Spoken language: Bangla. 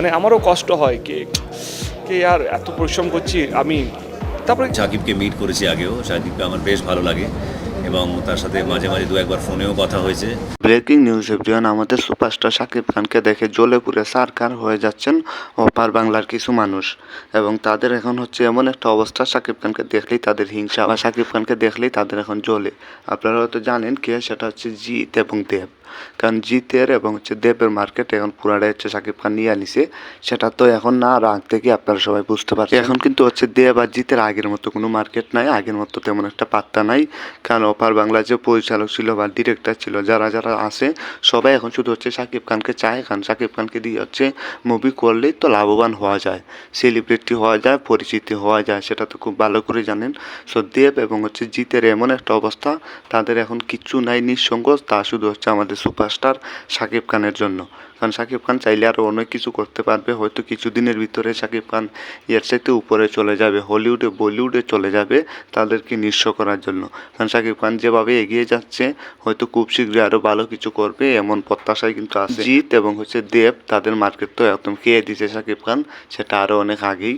মানে আমারও কষ্ট হয় কে কে আর এত পরিশ্রম করছি আমি তারপরে সাকিবকে মিট করেছি আগেও সাকিবকে আমার বেশ ভালো লাগে এবং তার সাথে মাঝে মাঝে দু একবার ফোনেও কথা হয়েছে। ব্রেকিং নিউজ এভরিওয়ান আমাদের সুপারস্টার শাকিব খানকে দেখে জ্বলে পুড়ে সারকার হয়ে যাচ্ছেন ওপার বাংলার কিছু মানুষ। এবং তাদের এখন হচ্ছে এমন একটা অবস্থা শাকিব খানকে দেখলেই তাদের হিংসা বা শাকিব খানকে দেখলেই তাদের এখন জ্বলে। আপনারা হয়তো জানেন কে সেটা হচ্ছে জিৎ এবং দেব। কারণ জিতের এবং হচ্ছে দেবের মার্কেট এখন পুরাটাই হচ্ছে শাকিব খান নিয়ে আনিছে। সেটা তো এখন না রাগ থেকে আপনারা সবাই বুঝতে পারছেন। এখন কিন্তু হচ্ছে দেব আর জিতের আগের মতো কোনো মার্কেট নাই, আগের মতো তেমন একটা পাত্তা নাই। কারণ ওপার বাংলা যে পরিচালক ছিল বা ডিরেক্টর ছিল, যারা যারা আছে, সবাই এখন শুধু হচ্ছে শাকিব খানকে চায়। কারণ শাকিব খানকে দিয়ে হচ্ছে মুভি করলেই তো লাভবান হওয়া যায়। সেলিব্রিটি হওয়া যায়, পরিচিতি হওয়া যায়, সেটা তো খুব ভালো করে জানেন। সো দেব এবং হচ্ছে জিতের এমন একটা অবস্থা, তাদের এখন কিচ্ছু নাই, নিঃসঙ্গ। তা শুধু হচ্ছে আমাদের সুপারস্টার শাকিব খানের জন্য। কারণ শাকিব খান চাইলে আরও অনেক কিছু করতে পারবে। হয়তো কিছুদিনের ভিতরে শাকিব খান এর চাইতে উপরে চলে যাবে, হলিউডে, বলিউডে চলে যাবে তাদেরকে নিঃস্ব করার জন্য। কারণ শাকিব খান যেভাবে এগিয়ে যাচ্ছে, হয়তো খুব শীঘ্রই আরও ভালো কিছু করবে এমন প্রত্যাশায় কিন্তু আছে। জিৎ এবং হচ্ছে দেব তাদের মার্কেট তো একদম খেয়ে দিয়েছে শাকিব খান, সেটা আরও অনেক আগেই।